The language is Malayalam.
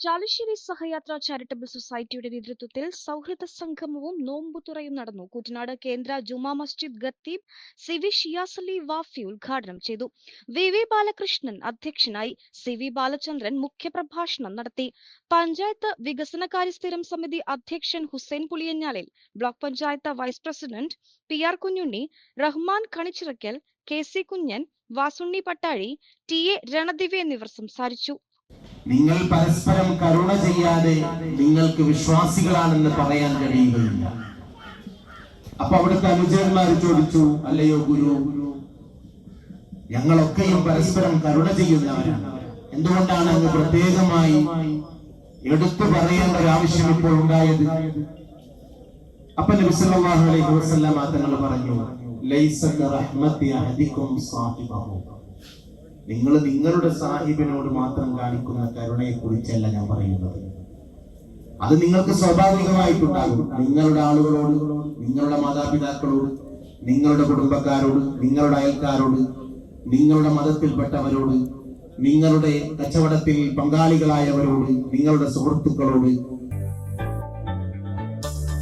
ചാലശ്ശേരി സഹയാത്ര ചാരിറ്റബിൾ സൊസൈറ്റിയുടെ നേതൃത്വത്തിൽ സൗഹൃദ സംഗമവും നോമ്പുതുറയും നടന്നു. കുട്ടനാട് കേന്ദ്ര ജുമാ മസ്ജിദ് ഖത്തീബ് സി വി ഷിയാസലി വാഫി ഉദ്ഘാടനം ചെയ്തു. വി വി ബാലകൃഷ്ണൻ അധ്യക്ഷനായി സി വി ബാലചന്ദ്രൻ മുഖ്യപ്രഭാഷണം നടത്തി. പഞ്ചായത്ത് വികസന സ്ഥിരം സമിതി അധ്യക്ഷൻ Hussain Puliyanjalil block panchayat vice president P R Kunhunni Rahman Kanichirakkal K C Kunhan Vasunni Pattazhi T A Ranadive എന്നിവർ സംസാരിച്ചു. നിങ്ങൾ പരസ്പരം കരുണ ചെയ്യാതെ നിങ്ങൾക്ക് വിശ്വാസികളാണെന്ന് പറയാൻ കഴിയുകയില്ല. അപ്പൊ അവിടുത്തെ അനുചരന്മാർ ചോദിച്ചു അല്ലയോ ഗുരു ഞങ്ങളൊക്കെയും പരസ്പരം കരുണ ചെയ്യുന്നവരാണ്. എന്തുകൊണ്ടാണ് അങ്ങ് പ്രത്യേകമായി എടുത്തു പറയേണ്ട ഒരു ആവശ്യം ഇപ്പോൾ ഉണ്ടായത്? അപ്പൊ നബി സല്ലല്ലാഹു അലൈഹി വസല്ലം തങ്ങൾ പറഞ്ഞു ലൈസ റഹ്മത്തി അഹദിക്കും സാഹിബഹു. നിങ്ങൾ നിങ്ങളുടെ സാഹിബിനോട് മാത്രം കാണിക്കുന്ന കരുണയെ കുറിച്ചല്ല ഞാൻ പറയുന്നത്. അത് നിങ്ങൾക്ക് സ്വാഭാവികമായിട്ടുണ്ടാകും. നിങ്ങളുടെ ആളുകളോട് നിങ്ങളുടെ മാതാപിതാക്കളോട് നിങ്ങളുടെ കുടുംബക്കാരോട് നിങ്ങളുടെ അയൽക്കാരോട് നിങ്ങളുടെ മതത്തിൽപ്പെട്ടവരോട് നിങ്ങളുടെ കച്ചവടത്തിൽ പങ്കാളികളായവരോട് നിങ്ങളുടെ സുഹൃത്തുക്കളോട്